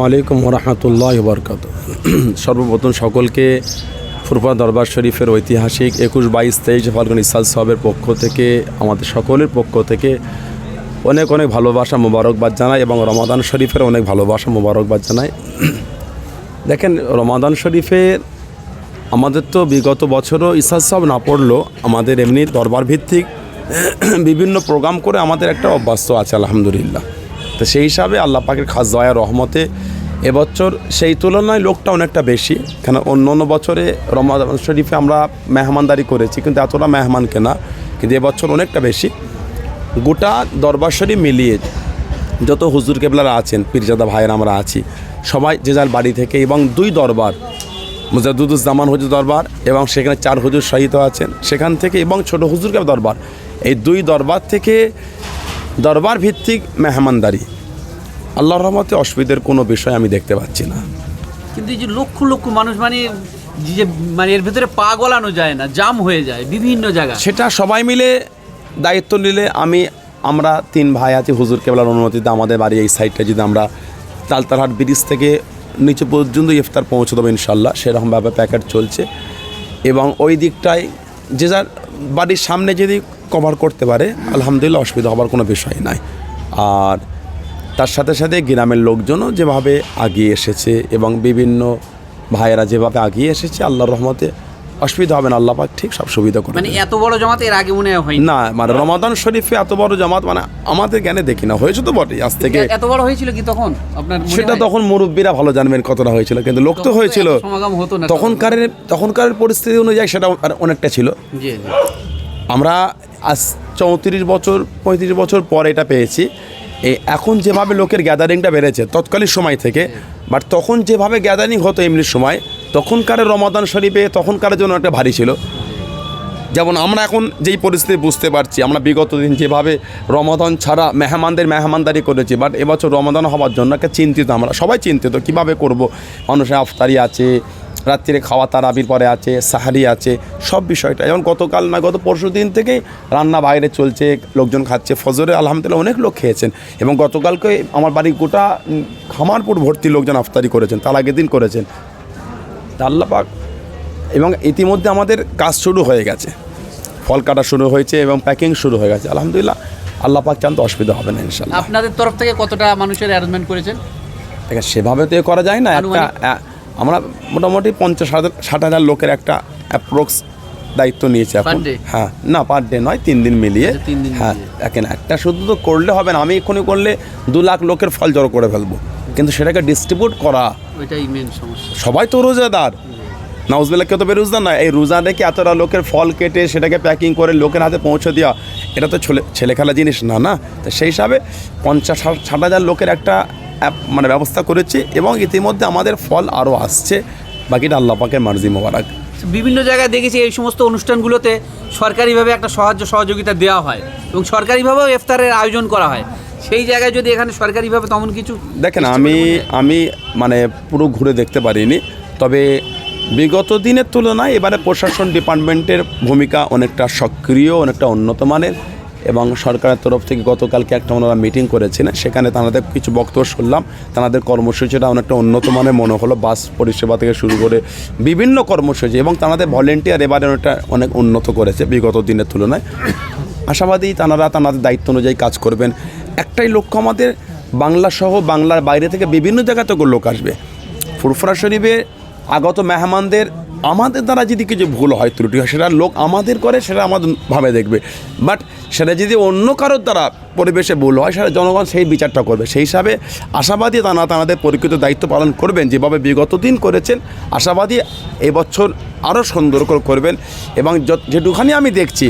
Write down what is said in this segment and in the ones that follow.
আলাইকুম রহমতুল্লাহ বরকাত সর্বপ্রথম সকলকে ফুরফা দরবার শরীফের ঐতিহাসিক একুশ বাইশ তেইশ ফাল্গুন ইসাল সাহেবের পক্ষ থেকে, আমাদের সকলের পক্ষ থেকে অনেক অনেক ভালোবাসা মোবারকবাদ জানাই এবং রমাদান শরীফের অনেক ভালোবাসা মোবারকবাদ জানাই। দেখেন, রমাদান শরীফের আমাদের তো বিগত বছরও ইসাদ সাহেব না পড়ল আমাদের এমনি দরবার ভিত্তিক বিভিন্ন প্রোগ্রাম করে আমাদের একটা অভ্যস্ত আছে, আলহামদুলিল্লাহ। তো সেই হিসাবে আল্লাহ পাকের খাস দয়া, রহমতে এবছর সেই তুলনায় লোকটা অনেকটা বেশি। কেন অন্য অন্য বছরে রমাদান শরীফে আমরা মেহমানদারি করেছি, কিন্তু এতটা মেহমানকে না কিন্তু এবছর অনেকটা বেশি। গোটা দরবার শরীফ মিলিয়ে যত হুজুর কেবলারা আছেন, পীরজাদা ভাইয়ের আমরা আছি, সবাই যে যার বাড়ি থেকে এবং দুই দরবার, মুজাদুদ্দুজ্জামান হুজুর দরবার এবং সেখানে চার হুজুর শহীদ আছেন সেখান থেকে এবং ছোট হুজুরকে দরবার, এই দুই দরবার থেকে দরবার ভিত্তিক মেহমানদারি। আল্লাহর রহমতে অসুবিধের কোনো বিষয় আমি দেখতে পাচ্ছি না। কিন্তু এই যে লক্ষ লক্ষ মানুষ মানে যে মানে এর ভিতরে পা গলানো যায় না জাম হয়ে যায় বিভিন্ন জায়গায়। সেটা সবাই মিলে দায়িত্ব নিলে আমি আমরা তিন ভাই আছি হুজুর কেবলার অনুমতিতে আমাদের বাড়ি এই সাইডটা যদি আমরা তালতারহাট ব্রিজ থেকে নিচে পর্যন্ত ইফতার পৌঁছে দেবো ইনশাল্লাহ সেরকমভাবে প্যাকেট চলছে। এবং ওই দিকটায় যে যার বাড়ির সামনে যদি কভার করতে পারে আলহামদুলিল্লাহ অসুবিধা হবার কোনো বিষয় নাই। আর তার সাথে সাথে গ্রামের লোকজনও যেভাবে আগিয়ে এসেছে এবং বিভিন্ন ভাইয়েরা যেভাবে আগিয়ে এসেছে আল্লাহর রহমতে অসুবিধা হবে না আল্লাহ পাক ঠিক সব সুবিধা করে মানে এত বড় জমাত এর আগে মনে হয় না মানে রমাদান শরীফে এত বড় জামাত মানে আমাদের জ্ঞানে দেখি না হয়েছে তো বটে আজ থেকে এত বড় হয়েছিল কি তখন? আপনার সেটা তখন মুরব্বীরা ভালো জানবেন কতটা হয়েছিল কিন্তু লোক তো হয়েছিল। সমাগম হতো না তখনকার তখনকার পরিস্থিতি অনুযায়ী সেটা অনেকটা ছিল। আমরা আজ চৌত্রিশ বছর, পঁয়ত্রিশ বছর পর এটা পেয়েছি। এখন যেভাবে লোকের গ্যাদারিংটা বেড়েছে, তৎকালীন সময় থেকে বাট তখন যেভাবে গ্যাদারিং হতো এমনি সময়, তখনকার রমাদান শরীফে তখনকার জন্য একটা ভারী ছিল। যেমন আমরা এখন যেই পরিস্থিতি বুঝতে পারছি, আমরা বিগত দিন যেভাবে রমাদান ছাড়া মেহমানদের মেহমানদারি করেছি বাট এবছর রমাদান হওয়ার জন্য একটা চিন্তিত আমরা, সবাই চিন্তিত কীভাবে করব? মানুষের আফতারি আছে রাত্রিরে খাওয়া তারাবির পরে আছে সাহারি আছে সব বিষয়টা। যেমন গতকাল না গত পরশু দিন থেকেই রান্না বাইরে চলছে লোকজন খাচ্ছে ফজরে আলহামদুলিল্লাহ অনেক লোক খেয়েছেন। এবং গতকালকে আমার বাড়ি গোটা খামারপুর ভর্তি লোকজন আফতারি করেছেন তার আগের দিন করেছেন। তা আল্লাহ পাক এবং ইতিমধ্যে আমাদের কাজ শুরু হয়ে গেছে। ফল কাটা শুরু হয়েছে এবং প্যাকিং শুরু হয়ে গেছে। আলহামদুলিল্লাহ আল্লাহ পাক চান তো অসুবিধা হবে না ইনশাল্লাহ আপনাদের তরফ থেকে কতটা মানুষের অ্যারেঞ্জমেন্ট করেছেন? দেখেন সেভাবে তো এ করা যায় না। একটা আমরা মোটামুটি পঞ্চাশ হাজার ষাট হাজার লোকের একটা অ্যাপ্রক্স দায়িত্ব নিয়েছি এখন। হ্যাঁ না পার ডে নয় তিন দিন মিলিয়ে। আচ্ছা, তিন দিন হ্যাঁ। দেখেন একটা শুধু তো করলে হবে না আমি এক্ষুনি করলে দু লাখ লোকের ফল জড়ো করে ফেলব। কিন্তু সেটাকে ডিস্ট্রিবিউট করা ওইটাই মেন সমস্যা। সবাই তো রোজাদার। নাউজবেলা কেউ তো বেরোজদার না। এই রোজা রেখে এতটা লোকের ফল কেটে সেটাকে প্যাকিং করে লোকের হাতে পৌঁছে দেওয়া এটা তো ছেলে খেলা জিনিস না না? তো সেই হিসাবে পঞ্চাশ ষাট হাজার লোকের একটা মানে ব্যবস্থা করেছি এবং ইতিমধ্যে আমাদের ফল আরও আসছে। বাকিটা আল্লাহ পাকের মার্জি মোবারক। বিভিন্ন জায়গায় দেখেছি এই সমস্ত অনুষ্ঠানগুলোতে সরকারিভাবে একটা সাহায্য সহযোগিতা দেওয়া হয় এবং সরকারিভাবেও ইফতারের আয়োজন করা হয়। সেই জায়গায় যদি এখানে সরকারিভাবে তেমন কিছু দেখেন আমি আমি মানে পুরো ঘুরে দেখতে পারিনি তবে বিগত দিনের তুলনায় এবারে প্রশাসন ডিপার্টমেন্টের ভূমিকা অনেকটা সক্রিয় অনেকটা উন্নত মানের। এবং সরকারের তরফ থেকে গতকালকে একটা ওনারা মিটিং করেছিলেন সেখানে তাদের কিছু বক্তব্য শুনলাম। তাদের কর্মসূচিটা অনেকটা উন্নত মানের মনে হলো। বাস পরিষেবা থেকে শুরু করে বিভিন্ন কর্মসূচি এবং তাদের ভলেন্টিয়ার এবারে অনেকটা অনেক উন্নত করেছে বিগত দিনের তুলনায়। আশাবাদী তানারা তাদের দায়িত্ব অনুযায়ী কাজ করবেন। একটাই লক্ষ্য আমাদের, বাংলা সহ বাংলার বাইরে থেকে বিভিন্ন জায়গা থেকে লোক আসবে। ফুরফুরা শরীফে আগত মেহমানদের আমাদের দ্বারা যদি কিছু ভুল হয় ত্রুটি হয় সেটা লোক আমাদের করে সেটা আমাদের ভাবে দেখবে। বাট সেটা যদি অন্য কারোর দ্বারা পরিবেশে ভুল হয় সেটা জনগণ সেই বিচারটা করবে। সেই হিসাবে আশাবাদী তারা তাদের পরিকৃত দায়িত্ব পালন করবেন যেভাবে বিগত দিন করেছেন আশাবাদী এবছর আরও সুন্দর করে করবেন। এবং যেটুখানি আমি দেখছি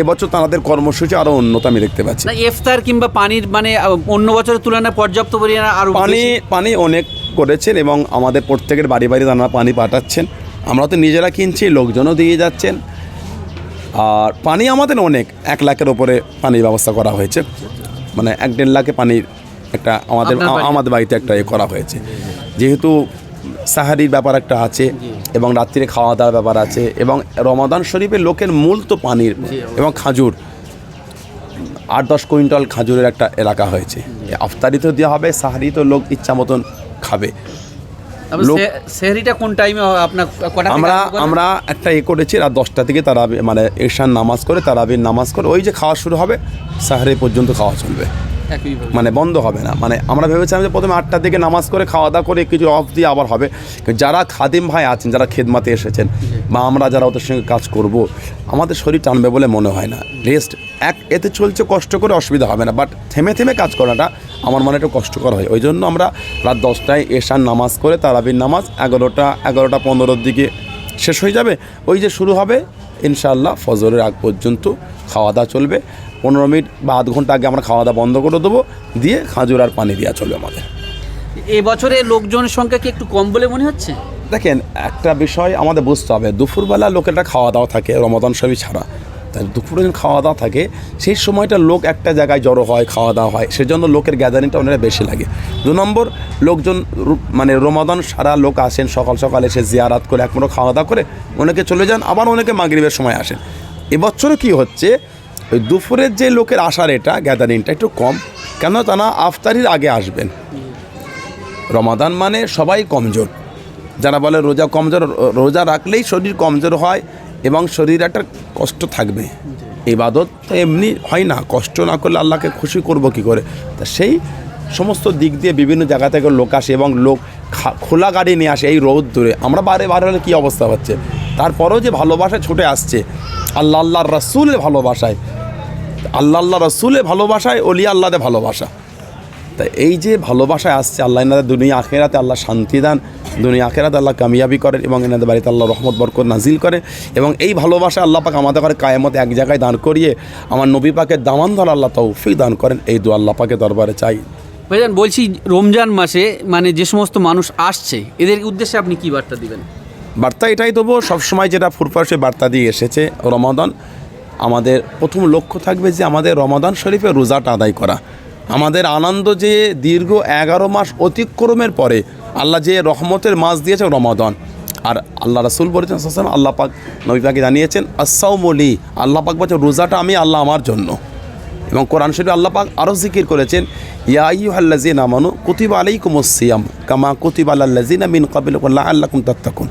এবছর তাদের কর্মসূচি আরও উন্নত আমি দেখতে পাচ্ছি। ইফতার কিংবা পানির মানে অন্য বছরের তুলনায় পর্যাপ্ত পরিমাণে আরও পানি পানি অনেক করেছেন এবং আমাদের প্রত্যেকের বাড়ি বাড়ি তারা পানি পাঠাচ্ছেন। আমরা তো নিজেরা কিনছি লোকজনও দিয়ে যাচ্ছেন। আর পানি আমাদের অনেক এক লাখের ওপরে পানির ব্যবস্থা করা হয়েছে। মানে এক দেড় লাখে পানির একটা আমাদের আমাদের বাড়িতে একটা এ করা হয়েছে। যেহেতু সাহারির ব্যাপার একটা আছে এবং রাত্রিরে খাওয়া দাওয়ার ব্যাপার আছে এবং রমাদান শরীফে লোকের মূল তো পানির এবং খাজুর। আট দশ কুইন্টাল খাজুরের একটা এলাকা হয়েছে। আফতারি তো দেওয়া হবে সাহারি তো লোক ইচ্ছা মতন খাবে। সেহরিটা কোন টাইমে আপনার আমরা আমরা একটা এ করেছি রাত দশটা থেকে তারা মানে ঈশান নামাজ করে তারাবির নামাজ করে। ওই যে খাওয়া শুরু হবে সাহারে পর্যন্ত খাওয়া চলবে। মানে বন্ধ হবে না। মানে আমরা ভেবেছিলাম যে প্রথমে আটটার দিকে নামাজ করে খাওয়া দাওয়া করে কিছু অফ দিয়ে আবার হবে। যারা খাদিম ভাই আছেন যারা খেদমাতে এসেছেন বা আমরা যারা ওদের সঙ্গে কাজ করব আমাদের শরীর টানবে বলে মনে হয় না। রেস্ট এক এতে চলছে কষ্ট করে অসুবিধা হবে না। বাট থেমে থেমে কাজ করাটা আমার মনে একটু কষ্টকর হয়। ওই জন্য আমরা রাত দশটায় এশার নামাজ করে তারাবির নামাজ এগারোটা এগারোটা পনেরোর দিকে শেষ হয়ে যাবে। ওই যে শুরু হবে ইনশাআল্লাহ ফজরের আগ পর্যন্ত খাওয়া দাওয়া চলবে। পনেরো মিনিট বা আধ ঘণ্টা আগে আমরা খাওয়া দাওয়া বন্ধ করে দেবো। দিয়ে খাজুর আর পানি দেওয়া চলবে আমাদের। এবছরে লোকজনের সংখ্যা কি একটু কম বলে মনে হচ্ছে? দেখেন একটা বিষয় আমাদের বুঝতে হবে। দুপুরবেলা লোকেরা খাওয়া দাওয়া থাকে রমাদান সবই ছাড়া। তাই দুপুরে যখন খাওয়া দাওয়া থাকে, সেই সময়টা লোক একটা জায়গায় জড়ো হয়, খাওয়া দাওয়া হয়। সেজন্য লোকের গ্যাদারিংটা অনেকটা বেশি লাগে। দু নম্বর, লোকজন মানে রমাদান সারা লোক আসেন, সকাল সকাল এসে জিয়ারাত করে, একমাত্র খাওয়া দাওয়া করে, অনেকে চলে যান, আবার অনেকে মাগরিবের সময় আসেন। এবছরও কি হচ্ছে, ওই দুপুরের যে লোকের আসার এটা গ্যাদারিংটা একটু কম কেন তারা আফতারির আগে আসবেন। রমাদান মানে সবাই কমজোর। যারা বলে রোজা কমজোর, রোজা রাখলেই শরীর কমজোর হয় এবং শরীর একটা কষ্ট থাকবে। ইবাদত তো এমনি হয় না কষ্ট না করলে আল্লাহকে খুশি করব কি করে? তা সেই সমস্ত দিক দিয়ে বিভিন্ন জায়গা থেকে লোক আসে এবং লোক খা- খোলা গাড়ি নিয়ে আসে এই রোদ দূরে। আমরা বারে বারে হলে কী অবস্থা হচ্ছে? তারপরেও যে ভালোবাসা ছুটে আসছে আল্লাহ আল্লাহর রাসুলের ভালোবাসায় আল্লাহ আল্লাহ রসুলের ভালোবাসায় অলি আল্লাহদের ভালোবাসা। তা এই যে ভালোবাসায় আসছে আল্লাহ এনাদের দুনিয়া আখেরাতে আল্লাহ শান্তি দান দুনিয়া আখেরাতে আল্লাহ কামিয়াবি করেন এবং এনাদের বাড়িতে আল্লাহ রহমত বরকত নাজিল করে এবং এই ভালোবাসা আল্লাহ পাক আমাদের করে কায়ামত এক জায়গায় দান করিয়ে আমার নবী পাকের দামান ধর আল্লাহ তৌফিক দান করেন। এই দু আল্লাহ পাকে দরবারে চাই। ভাইজান বলছি রমজান মাসে মানে যে সমস্ত মানুষ আসছে এদের উদ্দেশ্যে আপনি কি বার্তা দিবেন? বার্তা এটাই দেবো সবসময় যেটা ফুরফাসে বার্তা দিয়ে এসেছে রমাদান আমাদের প্রথম লক্ষ্য থাকবে যে আমাদের রমাদান শরীফে রোজাটা আদায় করা। আমাদের আনন্দ যে দীর্ঘ এগারো মাস অতিক্রমের পরে আল্লাহ যে রহমতের মাস দিয়েছে রমাদন। আর আল্লাহ রাসুল বলেছেন সাসাম আল্লাহ পাক নবী পাকে জানিয়েছেন আসাউমলি আল্লাহ পাক বলছে রোজাটা আমি আল্লাহ আমার জন্য। এবং কোরআন শরীফ আল্লাহ পাক আরও জিকির করেছেন, ইয়া আইয়ুহাল্লাযিনা আমানু, কুতিবা আলাইকুমুস কুমসিয়াম কামা কুতিবা আলাল্লাযিনা মিন ক্বাবলিকুম লাআল্লাকুম তাত্তাকুন।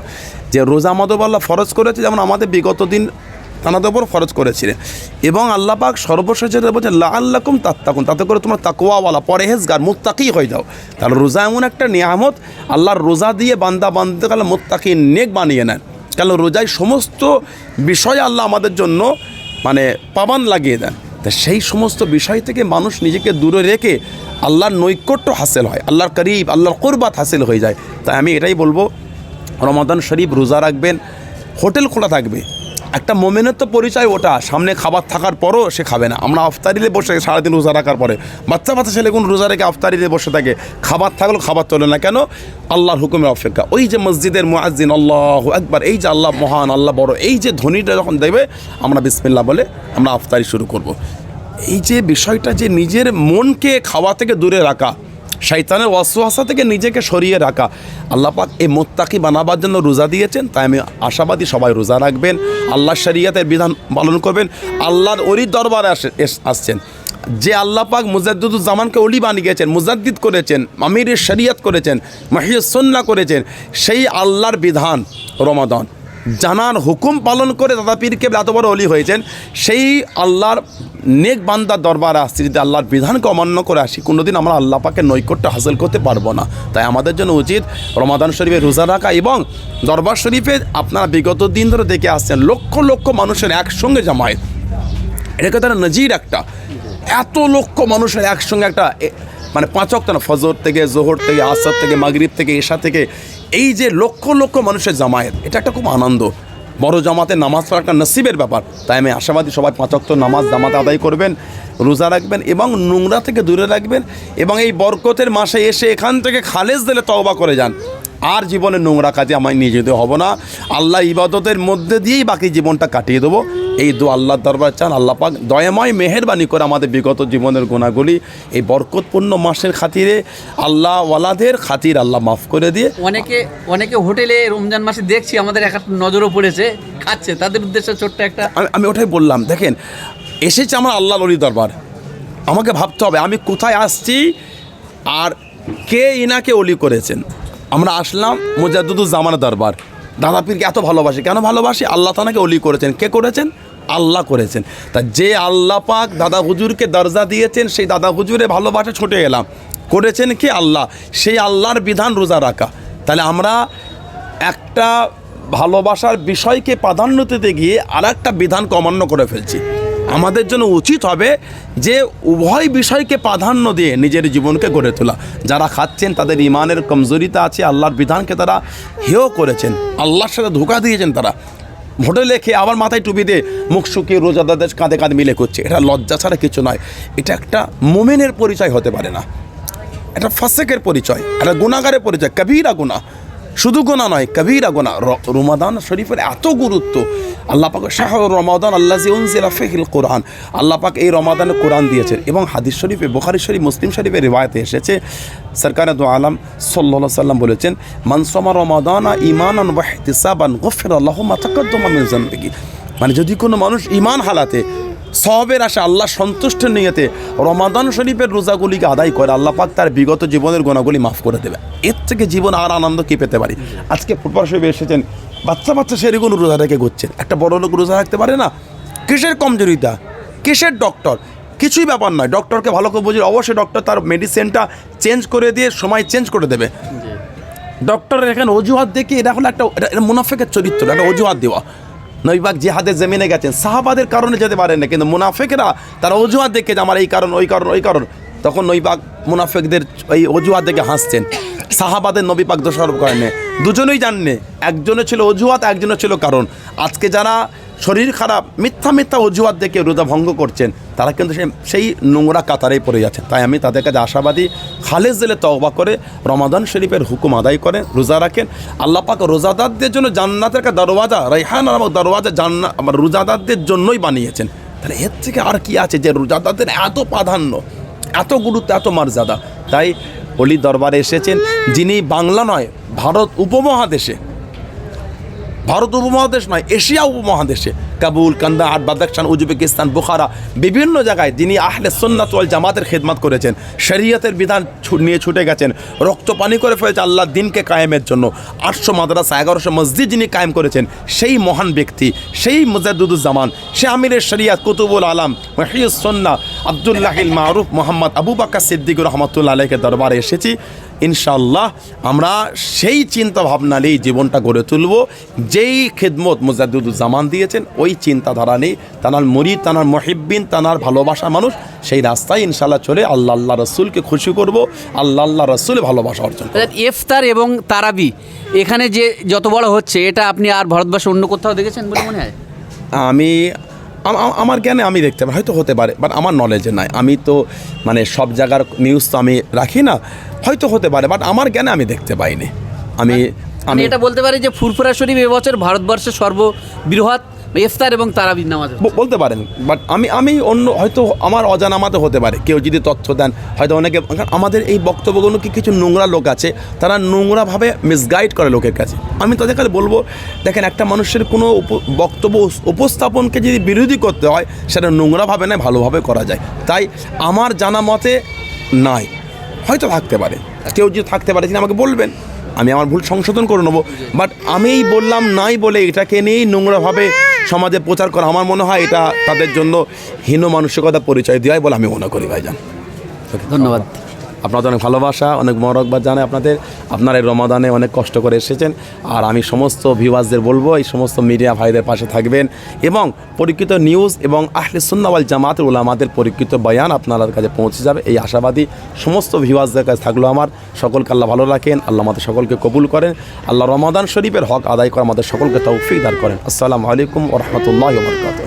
যে রোজা আমাদের আল্লাহ ফরজ করেছে, যেমন আমাদের বিগত দিন তানাদের উপর ফরজ করেছিলেন। এবং আল্লাহ পাক সর্বশেষ যেটা বলছে, লাআল্লাকুম তাত্তাকুন, তাতে করে তোমরা তাকওয়াওয়ালা, পরেহেজগার, মুত্তাকি হয়ে যাও। তাহলে রোজা এমন একটা নিয়ামত, আল্লাহর রোজা দিয়ে বান্দা বান্ধতে গেলে মুত্তাকি নেক বানিয়ে নেন। কেন রোজায় সমস্ত বিষয় আল্লাহ আমাদের জন্য মানে পাবান লাগিয়ে দেন। তা সেই সমস্ত বিষয় থেকে মানুষ নিজেকে দূরে রেখে আল্লাহর নৈকট্য হাসিল হয়, আল্লাহর করিব, আল্লাহর কোরবাত হাসিল হয়ে যায়। তাই আমি এটাই বলব, রমাদান শরীফ রোজা রাখবেন, হোটেল খোলা থাকবে। একটা মোমেনের তো পরিচয় ওটা। সামনে খাবার থাকার পরও সে খাবে না। আমরা আফতারিলে বসে সারাদিন রোজা রাখার পরে। বাচ্চা বাচ্চা ছেলে কোন রোজা রেখে আফতারিলে বসে থাকে? খাবার থাকলেও খাবার তোলে না। কেন? আল্লাহর হুকুমের অপেক্ষা। ওই যে মসজিদের মুয়াজ্জিন, আল্লাহ একবার এই যে আল্লাহ মহান, আল্লাহ বড়, এই যে ধ্বনিটা যখন দেবে আমরা বিসমিল্লা বলে আমরা আফতারি শুরু করব। এই যে বিষয়টা যে নিজের মনকে খাওয়া থেকে দূরে রাখা শৈতানের ওয়াসওয়াসা থেকে নিজেকে সরিয়ে রাখা। আল্লাহ পাক এই মোত্তাকি বানাবার জন্য রোজা দিয়েছেন, তাই আমি আশাবাদী সবাই রোজা রাখবেন, আল্লাহ শরিয়াতের বিধান পালন করবেন, আল্লাহর অলির দরবারে আসে আসছেন। যে আল্লাহ পাক মুজাদ্দুজ্জামানকে অলি বানিয়েছেন, মুজাদ্দিদ করেছেন আমির শরিয়াত করেছেন মহিয়সন্না করেছেন, সেই আল্লাহর বিধান রমাদান। জানার হুকুম পালন করে দাদা পীরকে এত বড় অলি হয়েছেন, সেই আল্লাহর নেক বান্দার দরবারে আসছি, যদি আল্লাহর বিধানকে অমান্য করে আসি, কোনোদিন আমরা আল্লাহ পাকে নৈকট্য হাসিল করতে পারব না। তাই আমাদের জন্য উচিত রমাদান শরীফে রোজা রাখা এবং দরবার শরীফে আপনারা বিগত দিন ধরে দেখে আসছেন, লক্ষ লক্ষ মানুষের একসঙ্গে জামায়াত। এটাকে তারা নজির একটা। এত লক্ষ মানুষের একসঙ্গে একটা মানে পাঁচ অক্ট না, ফজর থেকে, জোহর থেকে আসাদ থেকে, মাগরিব থেকে এশা থেকে এই যে লক্ষ লক্ষ মানুষের জামায়াত, এটা একটা খুব আনন্দ। বড় জামাতে নামাজ পড়া একটা নসিবের ব্যাপার। তাই আমি আশাবাদী সবাই পাঁচ অক্ট নামাজ জামাতে আদায় করবেন, রোজা রাখবেন এবং নোংরা থেকে দূরে রাখবেন এবং এই বরকতের মাসে এসে এখান থেকে খালেজ দিলে তওবা করে যান। আর জীবনে নোংরা কাজে আমায় নিয়ে যেতে হব না। আল্লাহ ইবাদতের মধ্যে দিয়েই বাকি জীবনটা কাটিয়ে দেবো। এই দু আল্লাহ দরবার চান আল্লাহ পাক দয়াময় মেহেরবানি করে আমাদের বিগত জীবনের গুণাগুলি এই বরকতপূর্ণ মাসের খাতিরে আল্লাহ ওয়ালাদের খাতির আল্লাহ মাফ করে দিয়ে অনেকে অনেকে হোটেলে রমজান মাসে দেখছি আমাদের এক একটা নজরও পড়েছে খাচ্ছে। তাদের উদ্দেশ্যে ছোট্ট একটা আমি ওটাই বললাম দেখেন এসেছে আমার আল্লাহ অলি দরবার। আমাকে ভাবতে হবে আমি কোথায় আসছি আর কে ইনাকে অলি করেছেন? আমরা আসলাম মুজাদ্দুদুল জামানা দরবার। দাদা পীরকে এত ভালোবাসি। কেন ভালোবাসি? আল্লাহ তানাকে অলি করেছেন। কে করেছেন? আল্লাহ করেছেন। তা যে আল্লাহ পাক দাদা হুজুরকে দরজা দিয়েছেন, সেই দাদা হুজুরে ভালোবাসা ছুটে এলাম। করেছেন কি আল্লাহ? সেই আল্লাহর বিধান রোজা রাখা। তাহলে আমরা একটা ভালোবাসার বিষয়কে প্রাধান্য দিতে গিয়ে আর একটা বিধান অমান্য করে ফেলছি। আমাদের জন্য উচিত হবে যে উভয় বিষয়কে প্রাধান্য দিয়ে নিজের জীবনকে গড়ে তোলা। যারা খাচ্ছেন, তাদের ইমানের কমজোরিতা আছে, আল্লাহর বিধানকে তারা হেয় করেছেন। আল্লাহর সাথে ধোকা দিয়েছেন তারা। ভোটে লেখে আবার মাথায় টুপি দিয়ে মুখ শুকিয়ে রোজাদাদের কাঁধে কাঁধে মিলে করছে। এটা লজ্জা ছাড়া কিছু নয়। এটা একটা মোমেনের পরিচয় হতে পারে না। এটা ফাসেকের পরিচয় একটা গুণাগারের পরিচয়, কবিরা গুণা শুধু গোনা নয়, কবিরা গোনা রমাদান শরীফের এত গুরুত্ব। আল্লাহ পাক শাহ রমাদান আল্লাহ ফিল কোরআন। আল্লাহ পাক এই রমাদানে কোরআন দিয়েছেন এবং হাদিস শরীফে, বুখারী শরীফ, মুসলিম শরীফের রিবায়তে এসেছে। সরকার দু আলম সাল্লাহ সাল্লাম বলেছেন মানসমা রমাদানা ইমানান ওয়াহতিসাবান আল্লাহ মানে যদি কোনো মানুষ ইমান হালাতে সবের আশা আল্লাহ সন্তুষ্ট নিয়েতে রমাদান শরীফের রোজাগুলিকে আদায় করে আল্লাহ পাক তার বিগত জীবনের গোনাগুলি মাফ করে দেবে। এর থেকে জীবন আর আনন্দ কী পেতে পারি? আজকে ফুটবল শরীফে এসেছেন বাচ্চা বাচ্চা সেরেগুলো রোজা রেখে ঘুরছেন। একটা বড় লোক রোজা রাখতে পারে না? কিসের কমজোরিতা? কিসের ডক্টর কিছুই ব্যাপার নয়। ডক্টরকে ভালো করে বুঝি অবশ্যই ডক্টর তার মেডিসিনটা চেঞ্জ করে দিয়ে সময় চেঞ্জ করে দেবে। ডক্টরের এখানে অজুহাত দেখে এটা হলো একটা এটা মুনাফেকের চরিত্র একটা অজুহাত দেওয়া। নৈবাক জিহাদের জমিনে গেছেন। সাহাবাদের কারণে যেতে পারেন না, কিন্তু মুনাফেকরা তারা অজুহাত দেখে যে আমার এই কারণ, ওই কারণ ওই কারণ। তখন নৈবাক মুনাফেকদের এই অজুহাত দেখে হাসছেন। সাহাবাদের নবী পাক দোষারোপ করেন। দুজনেই জাননে। একজনে ছিল অজুহাত, একজনে ছিল কারণ। আজকে যারা শরীর খারাপ, মিথ্যা মিথ্যা অজুহাত দেখে রোজা ভঙ্গ করছেন, তারা কিন্তু সেই সেই নোংরা কাতারেই পড়ে যাচ্ছেন তাই আমি তাদের কাছে আশাবাদী, খালেজ জেলে তওবা করে রমাদান শরীফের হুকুম আদায় করেন, রোজা রাখেন। আল্লাহ পাক রোজাদারদের জন্য জান্নাতের একটা দরওয়াজা, রাইহান নামক দরওয়াজা জান্না রোজাদারদের জন্যই বানিয়েছেন। তাহলে এর থেকে আর কি আছে যে রোজাদারদের এত প্রাধান্য, এত গুরুত্ব, এত মর্যাদা? তাই অলি দরবারে এসেছেন যিনি বাংলা নয় ভারত উপমহাদেশে। ভারত উপমহাদেশ নয় এশিয়া উপমহাদেশে। Kabul, Kandahar Badakhshan Uzbekistan, Bukhara বিভিন্ন জায়গায় যিনি আহলে সন্ন্যাত ওয়াল জামাতের খেদমত করেছেন, শরীয়তের বিধান নিয়ে ছুটে গেছেন, রক্ত পানি করে ফেলেছে আল্লাহ দিনকে কায়েমের জন্য। আটশো মাদ্রাসা, এগারোশো মসজিদ যিনি কায়েম করেছেন, সেই মহান ব্যক্তি, সেই মুজাদুজ্জামান সে আমিরের শরিয়াত কুতুবুল আলম মহিউসন্না আবদুল্লাহিল মারুফ মোহাম্মদ আবু বাক্কা সিদ্দিক রহমতুল্লা আলহের দরবারে এসেছি। ইনশাল্লাহ আমরা সেই চিন্তা ভাবনা নিয়েই জীবনটা গড়ে তুলব। যেই খেদমত মুজাদুজ্জামান দিয়েছেন ওই চিন্তাধারা নেই তানার মরিদ তানার মহিব্বিন তানার ভালোবাসা মানুষ সেই রাস্তায় ইনশাল্লাহ চলে আল্লাহ আল্লাহ রসুলকে খুশি করব আল্লাহ আল্লাহ রসুলে ভালোবাসা অর্জন ইফতার এবং তারাবি এখানে যে যত বড় হচ্ছে এটা আপনি আর ভারতবর্ষে অন্য কোথাও দেখেছেন বলে মনে হয়? আমি আমার জ্ঞানে আমি দেখতে পারি হয়তো হতে পারে বাট আমার নলেজে নাই। আমি তো মানে সব জায়গার নিউজ তো আমি রাখি না হয়তো হতে পারে বাট আমার জ্ঞানে আমি দেখতে পাইনি। আমি আমি আমি এটা বলতে পারি যে ফুরফুরা শরীফ এবছর ভারতবর্ষের সর্ববৃহৎ ইফতার এবং তারাবির নামাজ বলতে পারেন বাট আমি আমি অন্য হয়তো আমার অজানামাতে হতে পারে। কেউ যদি তথ্য দেন হয়তো অনেকে আমাদের এই বক্তব্যগুলো কি কিছু নোংরা লোক আছে তারা নোংরাভাবে মিসগাইড করে লোকের কাছে। আমি তাদের কাছে বলব দেখেন একটা মানুষের কোনো উপ- বক্তব্য উপস্থাপনকে যদি বিরোধী করতে হয় সেটা নোংরাভাবে নয় ভালোভাবে করা যায়। তাই আমার জানা মতে নাই। হয়তো থাকতে পারে। কেউ যদি থাকতে পারে তিনি আমাকে বলবেন আমি আমার ভুল সংশোধন করে নেব। বাট আমিই বললাম নাই বলে এটাকে নিয়েই নোংরাভাবে সমাজে প্রচার করা, আমার মনে হয় এটা তাদের জন্য হীন মানসিকতা পরিচয় দেওয়াই বলে আমি মনে করি, ভাইজান। ধন্যবাদ। আপনাদের অনেক ভালোবাসা, অনেক মরকবাদ জানে আপনাদের। আপনারা এই রমাদানে অনেক কষ্ট করে এসেছেন। আর আমি সমস্ত ভিউয়ার্সদের বলব, এই সমস্ত মিডিয়া ভাইদের পাশে থাকবেন এবং পরীক্ষিত নিউজ এবং আহলে সুন্নাওয়াল জামাতের ওলামাদের পরীক্ষিত বয়ান আপনাদের কাছে পৌঁছে যাবে। এই আশাবাদী সমস্ত ভিউয়ার্সদের কাছে থাকল আমার। সকলকে আল্লাহ ভালো রাখেন, আল্লাহ আমাদের সকলকে কবুল করেন, আল্লাহ রমাদান শরীফের হক আদায় করে আমাদের সকলকে তৌফিক দান করেন। আসসালামু আলাইকুম ওরহমতুল্লাহ বরকাত